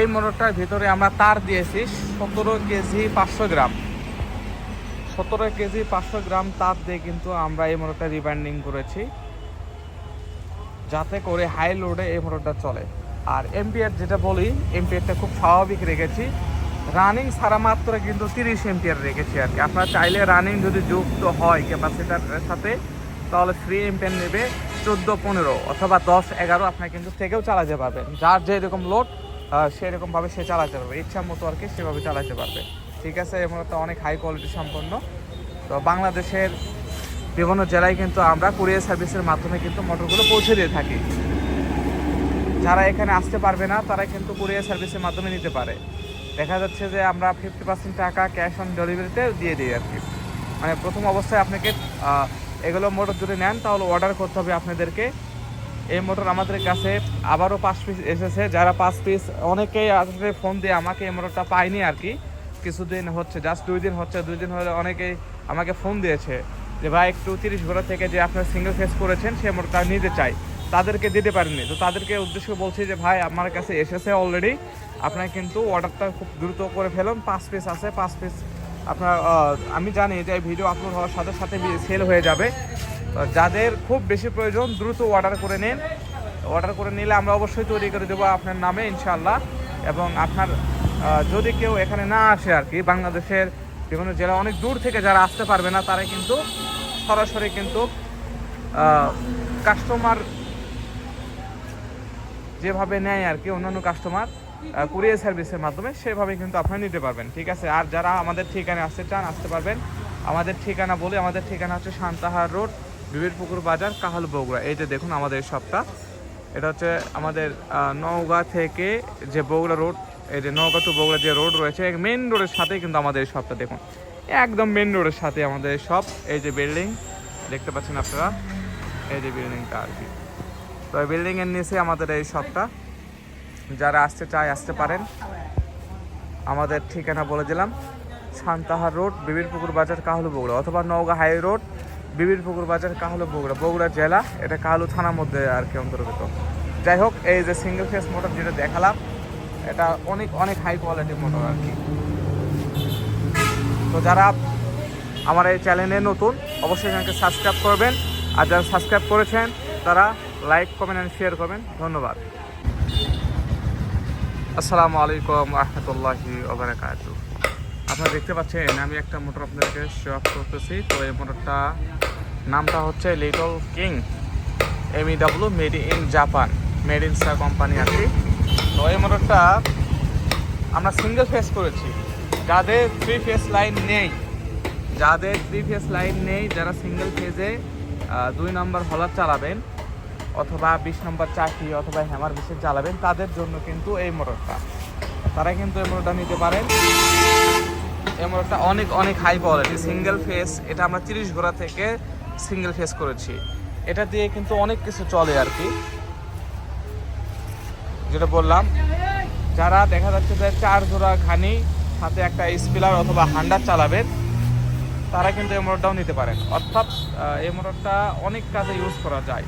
এই মোটরটার ভিতরে আমরা তার দিয়েছি সতেরো কেজি পাঁচশো গ্রাম। সতেরো কেজি পাঁচশো গ্রাম তার দিয়ে কিন্তু আমরা এই মোটরটা রিবাইন্ডিং করেছি, যাতে করে হাই লোডে এই মোটরটা চলে। আর এমপিআর যেটা বলি, এমপিআরটা খুব স্বাভাবিক রেখেছি। রানিং সারা মাত্র কিন্তু তিরিশ এমপিআর রেখেছি আর কি। আপনার চাইলে রানিং যদি যুক্ত হয় ক্যাপাসিটারের সাথে, তাহলে ফ্রি এমপিআর নেবে চোদ্দ, পনেরো অথবা দশ, এগারো আপনার কিন্তু থেকেও চালাতে পারবেন। যার যেরকম লোড সেরকমভাবে সে চালাতে পারবে। ইচ্ছা মতো আর কি সেভাবে চালাতে পারবে। ঠিক আছে মোটরটা অনেক হাই কোয়ালিটি সম্পন্ন। তো বাংলাদেশের বিভিন্ন জেলায় কিন্তু আমরা কুরিয়ার সার্ভিসের মাধ্যমে কিন্তু মোটরগুলো পৌঁছে দিয়ে থাকি। যারা এখানে আসতে পারবে না, তারা কিন্তু কুরিয়ার সার্ভিসের মাধ্যমে নিতে পারে। দেখা যাচ্ছে যে আমরা ফিফটি পার্সেন্ট টাকা ক্যাশ অন ডেলিভারিতে দিয়ে দিই আর কি। মানে প্রথম অবস্থায় আপনাকে এগুলো মোটর যদি নেন, তাহলে অর্ডার করতে হবে আপনাদেরকে। এই মোটর আমাদের কাছে আবারও পাঁচ পিস এসেছে। যারা পাঁচ পিস অনেকেই আসলে ফোন দিয়ে আমাকে এই মোটরটা পাইনি আর কি। কিছুদিন হচ্ছে জাস্ট দুই দিন হচ্ছে, দুই দিন হলে অনেকেই আমাকে ফোন দিয়েছে যে, ভাই, একটু তিরিশ ঘোড়া থেকে যে আপনার সিঙ্গেল ফেস করেছেন, সে মোটরটা নিতে চাই। তাদেরকে দিতে পারেননি তো তাদেরকে উদ্দেশ্য বলছি যে, ভাই, আমার কাছে এসেছে অলরেডি আপনার কিন্তু অর্ডারটা খুব দ্রুত করে ফেলুন। পাঁচ পিস আছে, পাঁচ পিস আপনার আমি জানি যে ভিডিও আপলোড হওয়ার সাথে সাথে সেল হয়ে যাবে। যাদের খুব বেশি প্রয়োজন, দ্রুত অর্ডার করে নিন। অর্ডার করে নিলে আমরা অবশ্যই তৈরি করে দেবো আপনার নামে ইনশাল্লাহ এবং আপনার যদি কেউ এখানে না আসে আর কি, বাংলাদেশের বিভিন্ন জেলা অনেক দূর থেকে যারা আসতে পারবে না তারা কিন্তু সরাসরি কিন্তু কাস্টমার যেভাবে নেয় আর কি, অন্যান্য কাস্টমার কুরিয়ার সার্ভিসের মাধ্যমে সেভাবে কিন্তু আপনারা নিতে পারবেন, ঠিক আছে? আর যারা আমাদের ঠিকানায় আসতে চান, আসতে পারবেন। আমাদের ঠিকানা বলি, আমাদের ঠিকানা হচ্ছে শান্তাহার রোড বিবিরপুকুর বাজার কাহাল বগুড়া। এই যে দেখুন আমাদের এই শপটা এটা হচ্ছে আমাদের নওগাঁ থেকে যে বগুড়া রোড, এই যে নওগাঁ টু বগুড়া যে রোড রয়েছে মেন রোডের সাথেই কিন্তু আমাদের এই শপটা দেখুন। একদম মেন রোডের সাথে আমাদের শপ এই যে বিল্ডিং, দেখতে পাচ্ছেন আপনারা? এই যে বিল্ডিংটা আর কি। তো এই বিল্ডিংয়ের নিচে আমাদের এই শপটা যারা আসতে চায়, আসতে পারেন। আমাদের ঠিকানা বলে দিলাম। সান্তাহার রোড বিবিরপুকুর বাজার কাহলু বগুড়া, অথবা নওগাঁ হাই রোড বিবিরপুকুর বাজার কাহলু বগুড়া। বগুড়া জেলা, এটা কাহলু থানার মধ্যে আর কি অন্তর্গত। যাই হোক, এই যে সিঙ্গেল ফেস মোটর যেটা দেখালাম, এটা অনেক অনেক হাই কোয়ালিটির মোটর আর কি। তো যারা আমার এই চ্যানেলে নতুন, অবশ্যই চ্যানেলকে সাবস্ক্রাইব করবেন। আর যারা সাবস্ক্রাইব করেছেন, তারা লাইক কমেন্ট অ্যান্ড শেয়ার করবেন। ধন্যবাদ। আসসালামু আলাইকুম রহমতুল্লাহি ওবরাকাতু আপনারা দেখতে পাচ্ছেন, আমি একটা মোটর আপনাদেরকে শো করতেছি। তো এই মোটরটা নামটা হচ্ছে little king MEW made in Japan made in সা কোম্পানি আর কি। তো এই মোটরটা আমরা সিঙ্গেল ফেস করেছি। যাদের থ্রি ফেস লাইন নেই, যাদের থ্রি ফেস লাইন নেই, যারা সিঙ্গেল ফেজে দুই নম্বর হলার চালাবেন অথবা বিশ নম্বর চাকরি অথবা হ্যামার বিশে চালাবেন, তাদের জন্য কিন্তু এই মোটরটা। তারা কিন্তু এই মোটরটা নিতে পারেন। এই মোটরটা অনেক অনেক হাই কোয়ালিটি সিঙ্গেল ফেস এটা আমরা তিরিশ ঘোড়া থেকে সিঙ্গেল ফেস করেছি। এটা দিয়ে কিন্তু অনেক কিছু চলে আর কি। যেটা বললাম, যারা দেখা যাচ্ছে যে চার জোড়া ঘানি সাথে একটা স্পিলার অথবা হান্ডার চালাবেন, তারা কিন্তু এই মোটরটাও নিতে পারেন। অর্থাৎ এই মোটরটা অনেক কাজে ইউজ করা যায়।